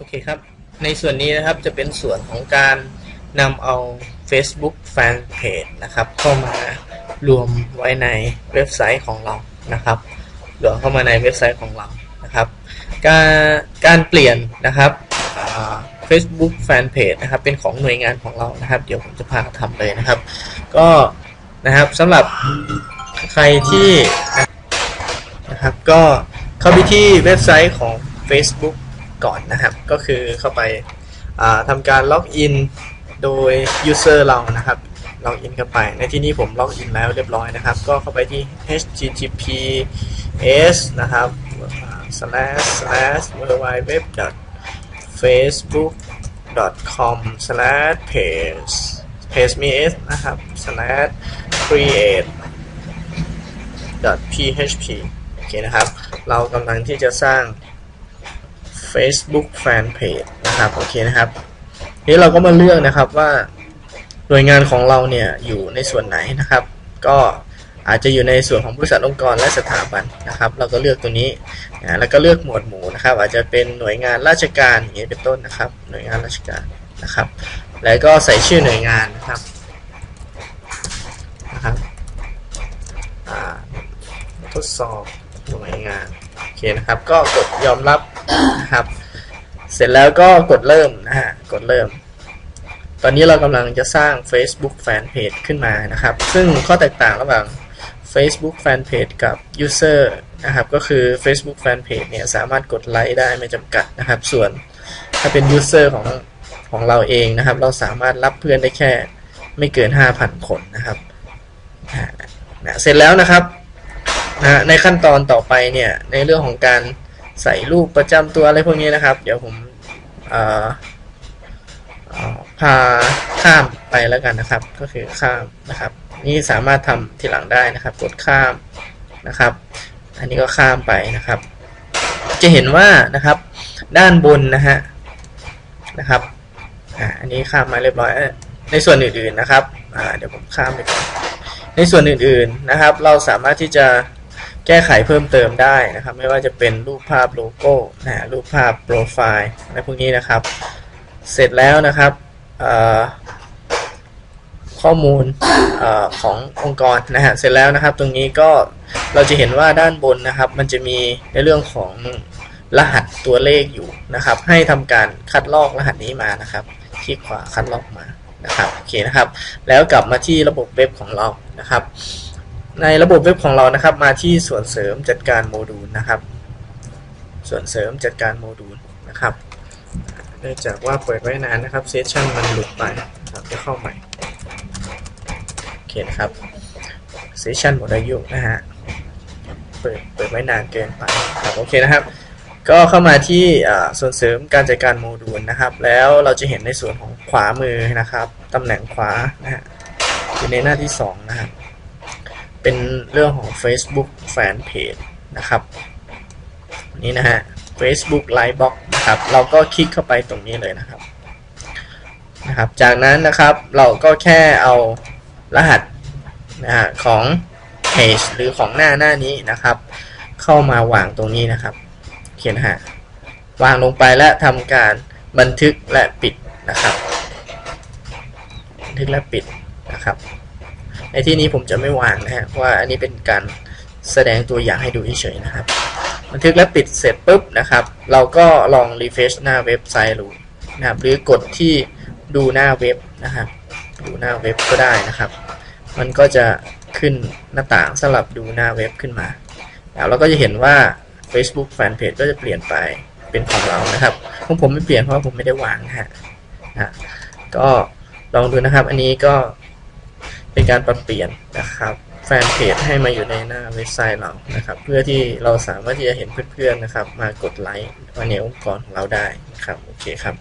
โอเคครับ ในส่วนนี้นะครับจะเป็นส่วนของการนำเอา Facebook Fanpage นะครับ เข้ามารวมไว้ในเว็บไซต์ของเรานะครับรวมเข้ามาในเว็บไซต์ของเรานะครับ การการเปลี่ยนนะครับอ่า Facebook Fanpage นะครับเป็นของหน่วยงานของเรานะครับ เดี๋ยวผมจะพาทำเลยนะครับ ก็นะครับสำหรับใครที่นะครับก็เข้าไปที่เว็บไซต์ของ Facebook ก่อนนะครับ ก็คือเข้าไปาทำการล็อกอินโดย user เรานะครับล็อกอินเข้าไป ในที่นี้ผมล็อกอินแล้วเรียบร้อยนะครับ ก็เข้าไปที่ https นะครับ slash slash www facebook com slash page page me s นะครับ slash create php โอเคนะครับ เรากำลังที่จะสร้าง Facebook Fanpage นะครับโอเคนะครับนี้เราก็มาเลือกนะครับว่าหน่วยงานของเราเนี่ยอยู่ในส่วนไหนนะครับ ก็อาจจะอยู่ในส่วนของบริษัทองค์กรและสถาบันนะครับ เราก็เลือกตัวนี้นะแล้วก็เลือกหมวดหมู่นะครับ อาจจะเป็นหน่วยงานราชการอย่างนี้เป็นต้นนะครับ หน่วยงานราชการนะครับ แล้วก็ใส่ชื่อหน่วยงานนะครับนะครับทดสอบหน่วยงานโอเคนะครับ ก็กดยอมรับ นะครับ เสร็จแล้วก็กดเริ่มนะฮะกดเริ่ม ตอนนี้เรากำลังจะสร้าง Facebook Fanpage ขึ้นมานะครับ ซึ่งข้อแตกต่างระหว่าง Facebook Fanpage กับ User นะครับ ก็คือ Facebook Fanpage เนี่ยสามารถกดไลค์ได้ไม่จำกัดนะครับ ส่วนถ้าเป็น User ของของเราเองนะครับ เราสามารถรับเพื่อนได้แค่ไม่เกิน 5,000 คนนะครับนะเสร็จแล้วนะครับนะในขั้นตอนต่อไปเนี่ยในเรื่องของการ ใส่รูปประจำตัวอะไรพวกนี้นะครับ เดี๋ยวผมพาข้ามไปแล้วกันนะครับ ก็คือข้ามนะครับ นี่สามารถทำทีหลังได้นะครับ กดข้ามนะครับ อันนี้ก็ข้ามไปนะครับ จะเห็นว่านะครับ ด้านบนนะฮะนะครับอ่าอันนี้ข้ามมาเรียบร้อยเอ้ยในส่วนอื่นๆนะครับอ่าเดี๋ยวผมข้ามไปก่อนในส่วนอื่นๆนะครับ เราสามารถที่จะ แก้ไขเพิ่มเติมได้นะครับ ไม่ว่าจะเป็นรูปภาพโลโก้นะรูปภาพโปรไฟล์อะไรพวกนี้นะครับ เสร็จแล้วนะครับข้อมูลออขององค์กรนะฮะเสร็จแล้วนะครับ ตรงนี้ก็เราจะเห็นว่าด้านบนนะครับ มันจะมีในเรื่องของรหัสตัวเลขอยู่นะครับ ให้ทำการคัดลอกรหัสนี้มานะครับคลิกขวาคัดลอกมานะครับโอเคนะครับ แล้วกลับมาที่ระบบเว็บของเรานะครับ ในระบบเว็บของเรานะครับ มาที่ส่วนเสริมจัดการโมดูลนะครับ ส่วนเสริมจัดการโมดูลนะครับเนื่องจากว่าเปิดไว้นานนะครับเซสชันมันหลุดไปครับจะเข้าใหม่โอเคนะครับเซสชันหมดอายุนะฮะเปิดเปิดไว้นานเกินไปครับโอเคนะครับ ก็เข้ามาที่ส่วนเสริมการจัดการโมดูลนะครับ แล้วเราจะเห็นในส่วนของขวามือนะครับตำแหน่งขวานะฮะอยู่ในหน้าที่2นะครับ เป็นเรื่องของ Facebook Fanpage นะครับนี่นะฮะ Facebook Livebox นะครับ เราก็คลิกเข้าไปตรงนี้เลยนะครับนะครับ จากนั้นนะครับเราก็แค่เอารหัสนะฮะของ page หรือของหน้าหน้านี้นะครับ เข้ามาวางตรงนี้นะครับโอเคนะฮะวางลงไปและทำการบันทึกและปิดนะครับ บันทึกและปิดนะครับ ในที่นี้ผมจะไม่วางนะฮะเพราะว่าอันนี้เป็นการแสดงตัวอย่างให้ดูเฉยๆนะครับ บันทึกและปิดเสร็จปุ๊บนะครับ เราก็ลองรีเฟชหน้าเว็บไซต์ดูนะครับ หรือกดที่ดูหน้าเว็บนะครับดูหน้าเว็บก็ได้นะครับ มันก็จะขึ้นหน้าต่างสำหรับดูหน้าเว็บขึ้นมาแล้วเราก็จะเห็นว่า Facebook Fanpage ก็จะเปลี่ยนไปเป็นของเรานะครับของผมไม่เปลี่ยนเพราะผมไม่ได้วางนะฮะนะก็ลองดูนะครับ อันนี้ก็ เป็นการปรับเปลี่ยนนะครับแฟนเพจให้มาอยู่ในหน้าเว็บไซต์เรานะครับ เพื่อที่เราสามารถที่จะเห็นเพื่อนๆนะครับ มากดไลค์มาในองค์กรของเราได้นะครับโอเคครับ